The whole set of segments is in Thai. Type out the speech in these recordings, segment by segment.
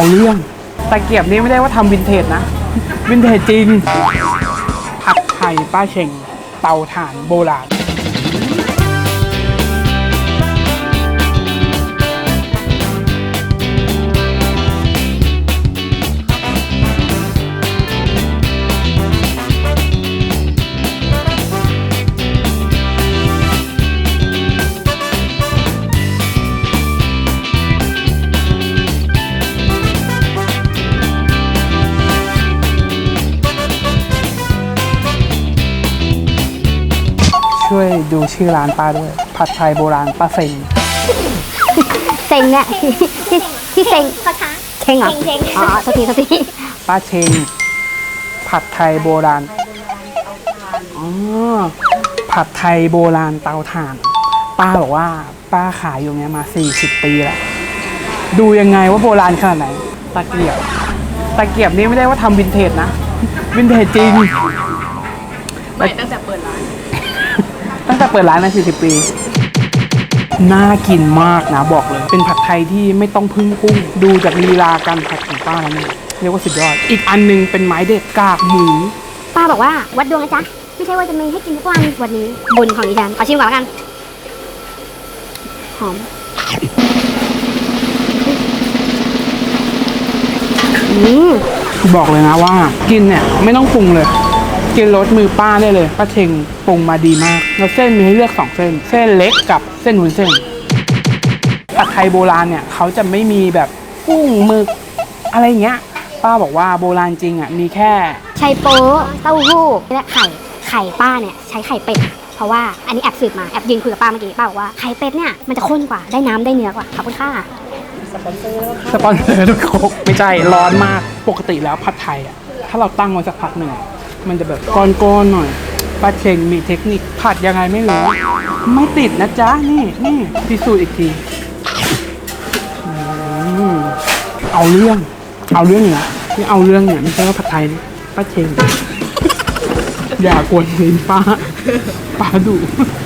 เอาเรื่องตะเกียบนี้ไม่ได้ว่าทำวินเทจนะ วินเทจจริงผัดไทยป้าเชงเตาถ่านโบราณ ช่วยดูชื่อร้านป้าด้วย ผัดไทยโบราณป้าเซ็งเซ็งเนี่ยที่ที่ที่เซ็งพ่อค้าเซ็งเหรอเซ็งอ๋อสกทีสกทีป้าเชงผัดไทยโบราณอ๋อผัดไทยโบราณเตาถ่าน ป้าบอกว่าป้าขายอยู่เนี้ยมา 40 ปีแล้วดูยังไงว่าโบราณขนาดไหนตะเกียบตะเกียบนี้ไม่ได้ว่าทำวินเทจนะวินเทจจริงไม่ตั้งแต่เปิดร้านตั้ง แต่เปิดร้านมา40 ปี น่ากินมากนะบอกเลย เป็นผัดไทยที่ไม่ต้องพึ่งกุ้ง ดูจากลีลาการผัดของป้าแล้วเนี่ยเรียกว่าสุดยอด อีกอันหนึงเป็นไม้เด็ดกากหมู ป้าบอกว่าวัดดวงนะจ๊ะ ไม่ใช่ว่าจะมีให้กินทุกวันวันนี้บุญของดิฉันขอชิมก่อนแล้วกัน หอม อืม บอกเลยนะว่า กินเนี่ยไม่ต้องปรุงเลย กินรสมือป้าได้เลยป้าเชงปรุงมาดีมาก แล้วเส้นมีให้เลือกสองเส้น เส้นเล็กกับเส้นวุ้นเส้นผัดไทยโบราณเนี่ยเขาจะไม่มีแบบกุ้งหมึกอะไรอย่างเงี้ย ป้าบอกว่าโบราณจริงอะมีแค่ไชัยโป๊ะเต้าหู้และไข่ไข่ป้าเนี่ยใช้ไข่เป็ดเพราะว่าอันนี้แอบสืบมาแอบยืนคุยกับป้าเมื่อกี้ป้าบอกว่าไข่เป็ดเนี่ยมันจะข้นกว่าได้น้ำได้เนื้อกว่าขอบคุณค่ะสปอนเซอร์ทุกโคกไม่ใช่ร้อนมากปกติแล้วผัดไทยอะถ้าเราตั้งไว้สักพักหนึ่งอะ มันจะแบบก้อนๆหน่อยป้าเชงมีเทคนิคผัดยังไงไม่รู้ไม่ติดนะจ๊ะ นี่นี่พิสูจน์อีกทีอืมเอาเรื่อง เอาเรื่องเนี่ยที่เอาเรื่องเนี่ยไม่ใช่ว่าผัดไทยนะป้าเชงอย่ากวนลิ้นป้าป้าดุ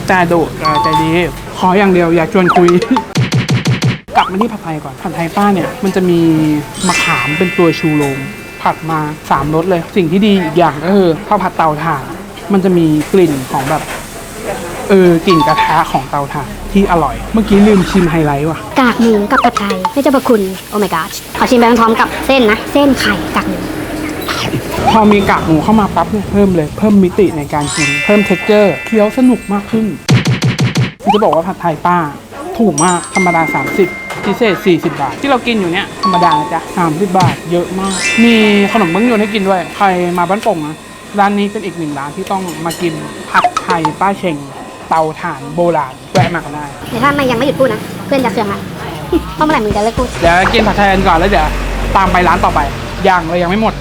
แต่ดุแต่ใจดี ขออย่างเดียวอย่าชวนคุย กลับมาที่ผัดไทยก่อนผัดไทยป้าเนี่ย มันจะมีมะขามเป็นตัวชูโรง ผัดมาสามรสเลย สิ่งที่ดีอีกอย่างก็คือข้าวผัดเตาถ่าน มันจะมีกลิ่นของแบบเออกลิ่นกระทะของเตาถ่านที่อร่อย เมื่อกี้ลืมชิมไฮไลท์ว่ะ กากหมูกับผัดไทยไม่เจ้าประคุณ โอ้ my god ขอชิมไปพร้อมๆกับเส้นนะ เส้นไข่กากหมูพอมีกากหมูเข้ามาปั๊บเนี่ยเพิ่มเลยเพิ่มมิติในการกิน เพิ่มเท็กเจอร์เคี้ยวสนุกมากขึ้นผมจะบอกว่าผัดไทยป้า ถูกมากธรรมดา 30 พิเศษ 40 บาท ที่เรากินอยู่เนี่ยธรรมดานะจ๊ะ30 บาท เยอะมาก มีขนมเบื้องยนต์ให้กินด้วย ใครมาบ้านโป่งนะร้านนี้เป็นอีกหนึ่งร้านที่ต้องมากินผัดไทยป้าเชงเตาถ่านโบราณแวะมากันได้เดี๋ยวถ้ามันยังไม่หยุดพูดนะ เพื่อนจะเคืองละเพราะเมื่อไหร่มึงจะเลิกพูด เดี๋ยวกินผัดไทยกันก่อนแล้วเดี๋ยวตามไปร้านต่อไปยังเรายังไม่หมด